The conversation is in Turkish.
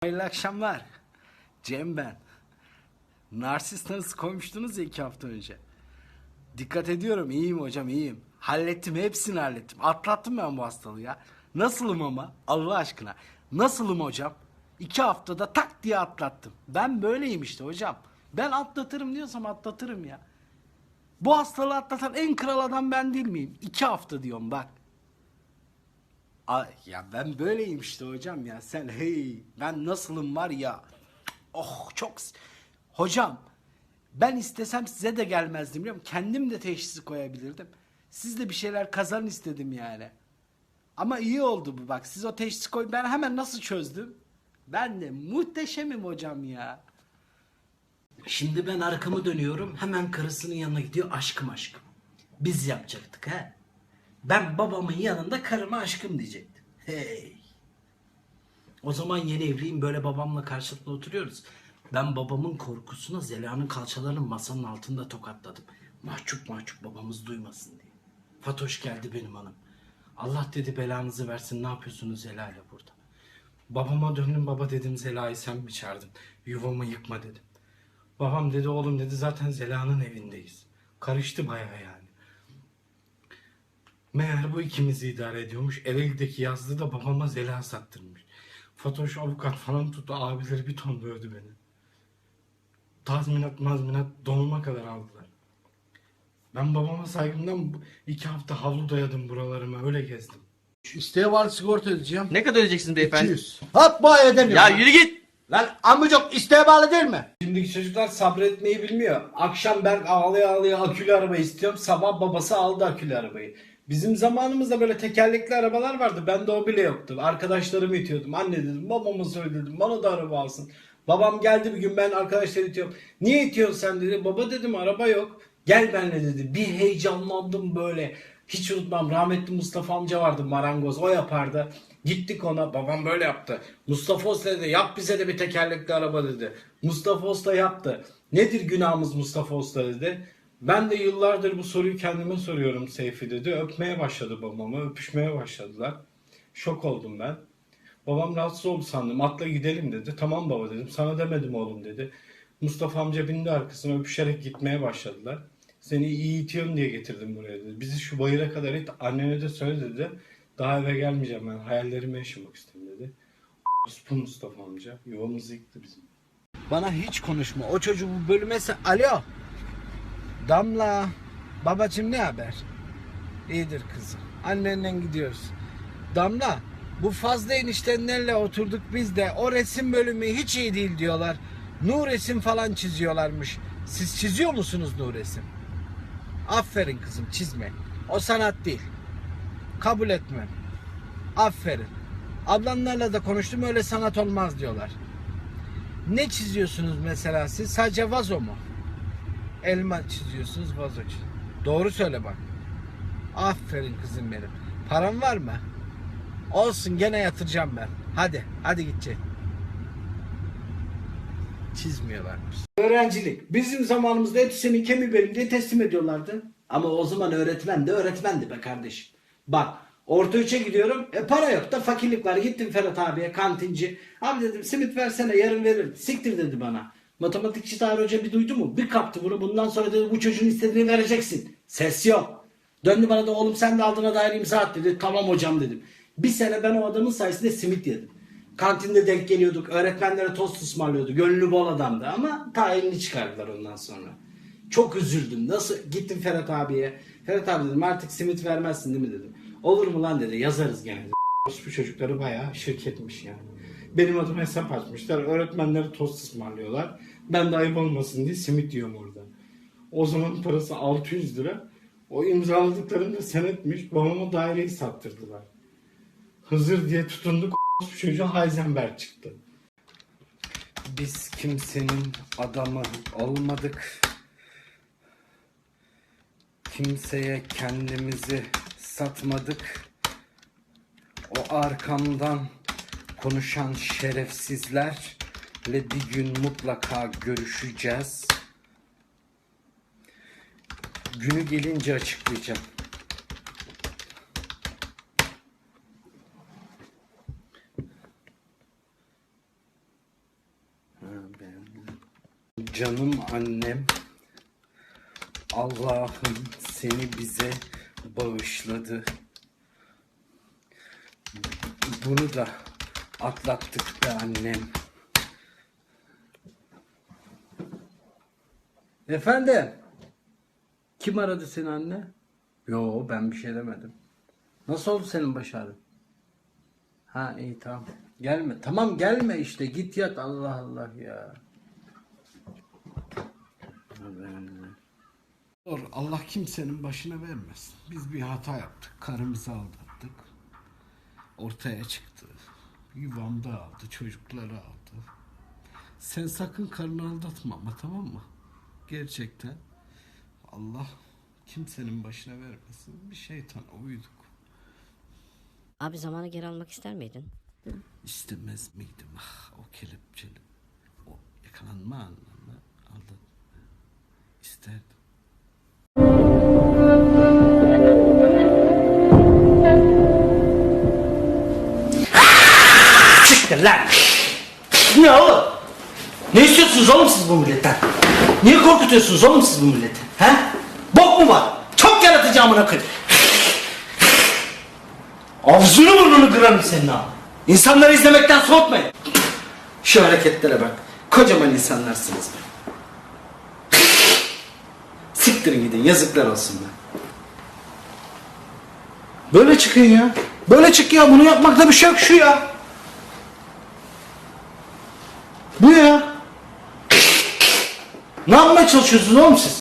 Hayırlı akşamlar. Cem ben. Narsist tanısı koymuştunuz ya iki hafta önce. Dikkat ediyorum iyiyim hocam iyiyim. Hallettim hepsini hallettim. Atlattım ben bu hastalığı ya. Nasılım ama Allah aşkına. Nasılım hocam? İki haftada tak diye atlattım. Ben böyleyim işte hocam. Ben atlatırım diyorsam atlatırım ya. Bu hastalığı atlatan en kral adam ben değil miyim? İki hafta diyorum bak. Ay, ya ben böyleyim işte hocam ya. Sen hey ben nasılım var ya. Oh çok hocam ben istesem size de gelmezdim biliyor musun? Kendim de teşhisi koyabilirdim. Siz de bir şeyler kazanın istedim yani. Ama iyi oldu bu bak. Siz o teşhisi koy. Ben hemen nasıl çözdüm? Ben de muhteşemim hocam ya. Şimdi ben arkamı dönüyorum. Hemen karısının yanına gidiyor. Aşkım aşkım. Biz yapacaktık ha. Ben babamın yanında karıma aşkım diyecektim. Hey. O zaman yeni evliyim böyle babamla karşılıklı oturuyoruz. Ben babamın korkusuna Zeliha'nın kalçalarını masanın altında tokatladım. Mahcup mahcup babamız duymasın diye. Fatoş geldi benim hanım. Allah dedi belanızı versin ne yapıyorsunuz Zeliha'yla burada? Babama döndüm baba dedim Zeliha'yı sen mi çağırdın? Yuvamı yıkma dedim. Babam dedi oğlum dedi zaten Zeliha'nın evindeyiz. Karıştı bayağı yani. Meğer bu ikimizi idare ediyormuş. Ereğli'deki yazdığı da babama zela sattırmış. Fatoş avukat falan tuttu. Abileri bir ton dövdü beni. Tazminat mazminat donuma kadar aldılar. Ben babama saygımdan iki hafta havlu dayadım buralarıma öyle gezdim. İsteğe var sigorta ödeyeceğim. Ne kadar ödeyeceksiniz beyefendi? 200. Hop bu ay ödemiyorum. Ya lan. yürü git. Lan amcık isteğe bağlı değil mi? Şimdiki çocuklar sabretmeyi bilmiyor. Akşam ben ağlaya ağlaya akülü araba istiyorum. Sabah babası aldı akülü arabayı. Bizim zamanımızda böyle tekerlekli arabalar vardı. Bende o bile yoktu. Arkadaşlarımı itiyordum. Anne dedim babama söyledim bana da araba alsın. Babam geldi bir gün ben arkadaşları itiyorum. Niye itiyorsun sen dedi. Baba dedim araba yok. Gel benimle dedi. Bir heyecanlandım böyle. Hiç unutmam rahmetli Mustafa amca vardı marangoz o yapardı. Gittik ona babam böyle yaptı. Mustafa Usta dedi yap bize de bir tekerlekli araba dedi. Mustafa Usta yaptı. Nedir günahımız Mustafa Usta dedi. Ben de yıllardır bu soruyu kendime soruyorum Seyfi dedi. Öpmeye başladı babamı öpüşmeye başladılar. Şok oldum ben. Babam rahatsız oldu sandım. Atla gidelim dedi. Tamam baba dedim. Sana demedim oğlum dedi. Mustafa amca bindi arkasına öpüşerek gitmeye başladılar. Seni iyi itiyorum diye getirdim buraya dedi. Bizi şu bayıra kadar it. Annene de söyle dedi. Daha eve gelmeyeceğim ben. Hayallerimi yaşamak istiyorum dedi. Bu Mustafa amca. Yuvamızı yıktı bizim. Bana hiç konuşma. O çocuğu bu bölüme se- Alo. Damla. Babacım ne haber? İyidir kızım. Annenden gidiyoruz. Damla. Bu fazla eniştenlerle oturduk biz de. O resim bölümü hiç iyi değil diyorlar. Nur resim falan çiziyorlarmış. Siz çiziyor musunuz nur resim? Aferin kızım çizme. O sanat değil. Kabul etmem. Aferin. Ablanlarla da konuştum öyle sanat olmaz diyorlar. Ne çiziyorsunuz mesela siz? Sadece vazo mu? Elma çiziyorsunuz vazo çiz. Doğru söyle bak. Aferin kızım benim. Param var mı? Olsun gene yatıracağım ben. Hadi, hadi gidecek. Çizmiyorlarmış. Öğrencilik. Bizim zamanımızda hepsi senin kemi benim diye teslim ediyorlardı. Ama o zaman öğretmen de öğretmendi be kardeşim. Bak orta üçe gidiyorum. E para yok da fakirlik var. Gittim Ferhat abiye kantinci. Abi dedim simit versene yarın verir. Siktir dedi bana. Matematikçi Tarık Hoca bir duydu mu? Bir kaptı bunu. Bundan sonra dedi bu çocuğun istediğini vereceksin. Ses yok. Döndü bana da oğlum sen de aldığına dair imza at dedi. Tamam hocam dedim. Bir sene ben o adamın sayesinde simit yedim. Kantinde denk geliyorduk. Öğretmenlere tost ısmarlıyordu. Gönlü bol adamdı ama tayinini çıkardılar ondan sonra. Çok üzüldüm. Nasıl? Gittim Ferhat abiye. Ferhat abi dedim artık simit vermezsin değil mi dedim. Olur mu lan dedi. Yazarız gene. Bu çocukları bayağı şirketmiş yani. Benim adıma hesap açmışlar. Öğretmenlere tost ısmarlıyorlar. Ben de ayıp olmasın diye simit yiyorum orada. O zaman parası 600 lira. O imzaladıklarında senetmiş. Babama daireyi sattırdılar. Hızır diye tutunduk. Bu çocuğa Heisenberg çıktı. Biz kimsenin adamı olmadık. Kimseye kendimizi satmadık. O arkamdan konuşan şerefsizlerle bir gün mutlaka görüşeceğiz. Günü gelince açıklayacağım. Canım annem. Allah'ım seni bize bağışladı. Bunu da atlattık be annem. Efendim? Kim aradı seni anne? Yo ben bir şey demedim. Nasıl oldu senin baş ağrın? Ha iyi tamam. Gelme. Tamam gelme işte. Git yat. Allah Allah ya. Doğru. Allah kimsenin başına vermesin. Biz bir hata yaptık. Karımızı aldattık. Ortaya çıktı. Yuvamda aldı. Çocukları aldı. Sen sakın karını aldatma ama tamam mı? Gerçekten. Allah kimsenin başına vermesin. Bir şeytana uyduk. Abi zamanı geri almak ister miydin? İstemez miydim? Ah, o kelepçeli. O yakalanma anlamında aldı. İsterdim. Siktir lan. Ne oğlum? Ne istiyorsunuz oğlum siz bu milletten? Niye korkutuyorsunuz oğlum siz bu milleti? He? Bok mu var? Çok yaratıcı amına koyayım. Ağzını burnunu kırarım senin ha. İnsanları izlemekten soğutmayın. Şu hareketlere bak. Kocaman insanlarsınız be. Siktirin gidin yazıklar olsun be. Böyle çıkın ya. Böyle çık ya. Bunu yapmakta bir şey yok şu ya. Bu ya. Ne yapmaya çalışıyorsunuz oğlum siz?